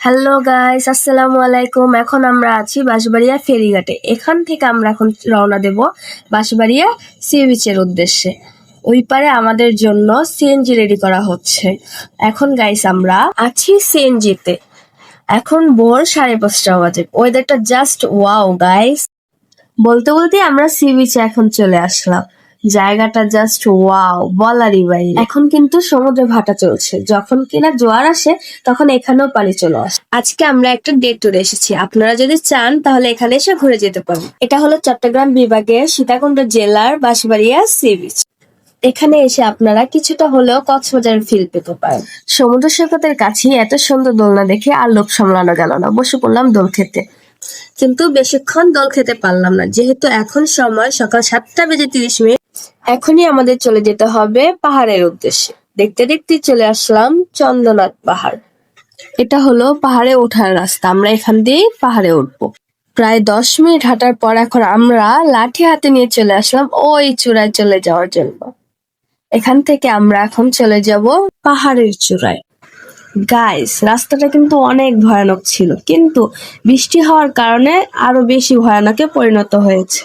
Hello guys আসসালামু আলাইকুম এখন আমরা আছি বাঁশবাড়িয়া ফেরিঘাটে। এখান থেকে আমরা এখন রওনা দেব বাঁশবাড়িয়া সি বিচের উদ্দেশ্যে। ওই পারে আমাদের জন্য সিএনজি রেডি করা হচ্ছে। এখন গাইস আমরা আছি সিএনজিতে এখন ভোর সাড়ে পাঁচটা বাজে। ওয়েদারটা জাস্ট ওয়াও গাইস বলতে বলতে আমরা সি বিচে এখন চলে আসলাম। জায়গাটা জাস্ট ওয়াও বলারই বাইরে এখন কিন্তু সমুদ্রে ভাটা চলছে। যখন কিনা জোয়ার আসে তখন এখানেও পানি চলে আসে। আজকে আমরা একটা ডে ট্যুরে এসেছি। আপনারা যদি চান তাহলে এখানে এসে ঘুরে যেতে পারেন এটা হলো চট্টগ্রাম বিভাগের সীতাকুণ্ড জেলার বাঁশবাড়িয়া সি বিচ এখানে এসে আপনারা কিছুটা হলেও কক্সবাজারের ফিল পেতে পারেন। সমুদ্র সৈকতের কাছেই এত সুন্দর দোলনা দেখে আর লোভ সামলানো গেল না। বসে পড়লাম দোল খেতে। কিন্তু বেশিক্ষণ দোল খেতে পারলাম না। যেহেতু এখন সময় সকাল সাতটা বেজে তিরিশ মিনিট এখনই আমাদের চলে যেতে হবে পাহাড়ের উদ্দেশ্যে। দেখতে দেখতে চলে আসলাম চন্দ্রনাথ পাহাড়। এটা হলো পাহাড়ে ওঠার রাস্তা। আমরা এখান দিয়ে পাহাড়ে উঠবো। প্রায় দশ মিনিট হাঁটার পর এখন আমরা লাঠি হাতে নিয়ে চলে আসলাম ওই চূড়ায় চলে যাওয়ার জন্য। এখান থেকে আমরা এখন চলে যাব পাহাড়ের চূড়ায়। গাইস রাস্তাটা কিন্তু অনেক ভয়ানক ছিল, কিন্তু বৃষ্টি হওয়ার কারণে আরও বেশি ভয়ানকে পরিণত হয়েছে।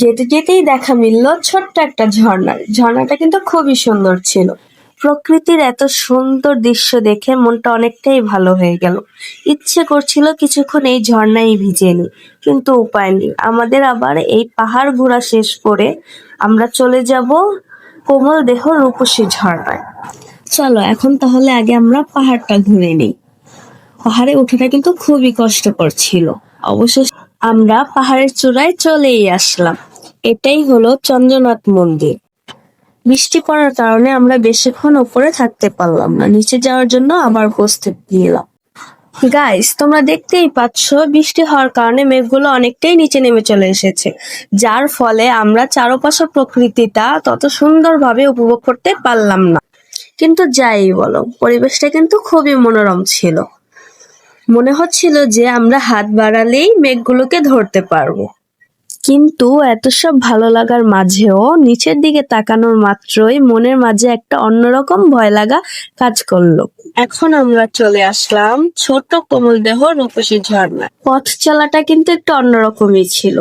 যেতে যেতেই দেখা মিলল ছোট্ট একটা ঝর্ণা। ঝর্ণাটা কিন্তু খুবই সুন্দর ছিল। প্রকৃতির এত সুন্দর দৃশ্য দেখে মনটা অনেকটাই ভালো হয়ে গেল। ইচ্ছে করছিল কিছুক্ষণ এই ঝর্ণায় ভিজে নি, কিন্তু উপায় নেই। আমাদের আবার এই পাহাড় ঘোরা শেষ করে আমরা চলে যাব কোমল দেহ রূপসী ঝর্ণায়। চলো, এখন তাহলে আগে আমরা পাহাড়টা ঘুরে নিই। পাহাড়ে ওঠাটা কিন্তু খুবই কষ্টকর ছিল। অবশেষে আমরা পাহাড়ের চূড়ায় চলেই আসলাম। এটাই হলো চন্দ্রনাথ মন্দির। বৃষ্টি পড়ার কারণে আমরা বেশিক্ষণ উপরে থাকতে পারলাম না। নিচে যাওয়ার জন্য আবার প্রস্তুতি নিলাম। গাইস তোমরা দেখতেই পাচ্ছ, বৃষ্টি হওয়ার কারণে মেঘগুলো অনেকটাই নিচে নেমে চলে এসেছে। যার ফলে আমরা চারপাশের প্রকৃতিটা তত সুন্দরভাবে উপভোগ করতে পারলাম না। কিন্তু যাই বলো পরিবেশটা কিন্তু খুবই মনোরম ছিল। মনে হচ্ছিল যে আমরা হাত বাড়ালেই মেঘগুলোকে ধরতে পারব। কিন্তু এত সব ভালো লাগার মাঝেও নিচের দিকে তাকানোর মাত্রই মনের মাঝে একটা অন্যরকম ভয় লাগা কাজ করল। এখন আমরা চলে আসলাম ছোট কোমল দেহ রূপসী ঝর্ণা পথ চলাটা কিন্তু একটু অন্যরকমই ছিল।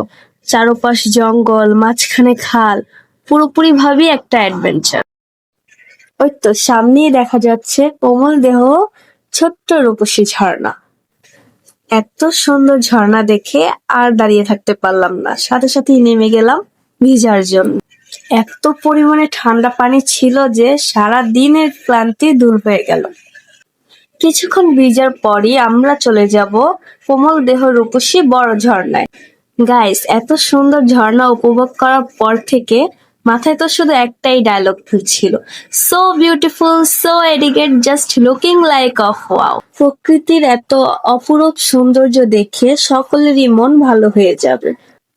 চারপাশ জঙ্গল মাঝখানে খাল পুরোপুরি ভাবেই একটা অ্যাডভেঞ্চার ওই তো সামনেই দেখা যাচ্ছে কোমল দেহ ছোট্ট রূপসী ঝর্ণা। এত সুন্দর ঝর্ণা দেখে আর দাঁড়িয়ে থাকতে পারলাম না। সাথে সাথেই নেমে গেলাম ভিজার জন্য। এত পরিমাণে ঠান্ডা পানি ছিল যে সারা দিনের ক্লান্তি দূর হয়ে গেল। কিছুক্ষণ ভিজার পরই আমরা চলে যাব কোমল দেহ রূপসী বড় ঝর্ণায়। গাইস এত সুন্দর ঝর্ণা উপভোগ করার পর থেকে মাথায় তো শুধু একটাই ডায়লগ ছিল। So beautiful so delicate just looking like of wow প্রকৃতির এত অপরূপ সৌন্দর্য দেখে সকলেরই মন ভালো হয়ে যাবে।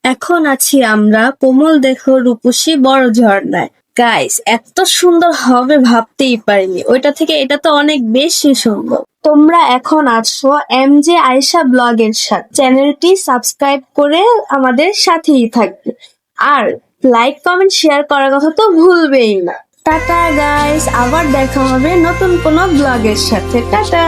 এখন আছি আমরা কোমল দেহ রূপসী বড় ঝর্ণায়। গাইস এত সুন্দর হবে ভাবতেই পারিনি। ওইটা থেকে এটা তো অনেক বেশি সুন্দর তোমরা এখন আছো এম জে আয়সা ব্লগের সাথে। চ্যানেলটি সাবস্ক্রাইব করে আমাদের সাথেই থাকবে। আর লাইক কমেন্ট শেয়ার করার কথা তো ভুলবেই না। টাটা গাইস আবার দেখা হবে নতুন কোনো ব্লগের সাথে। টাটা!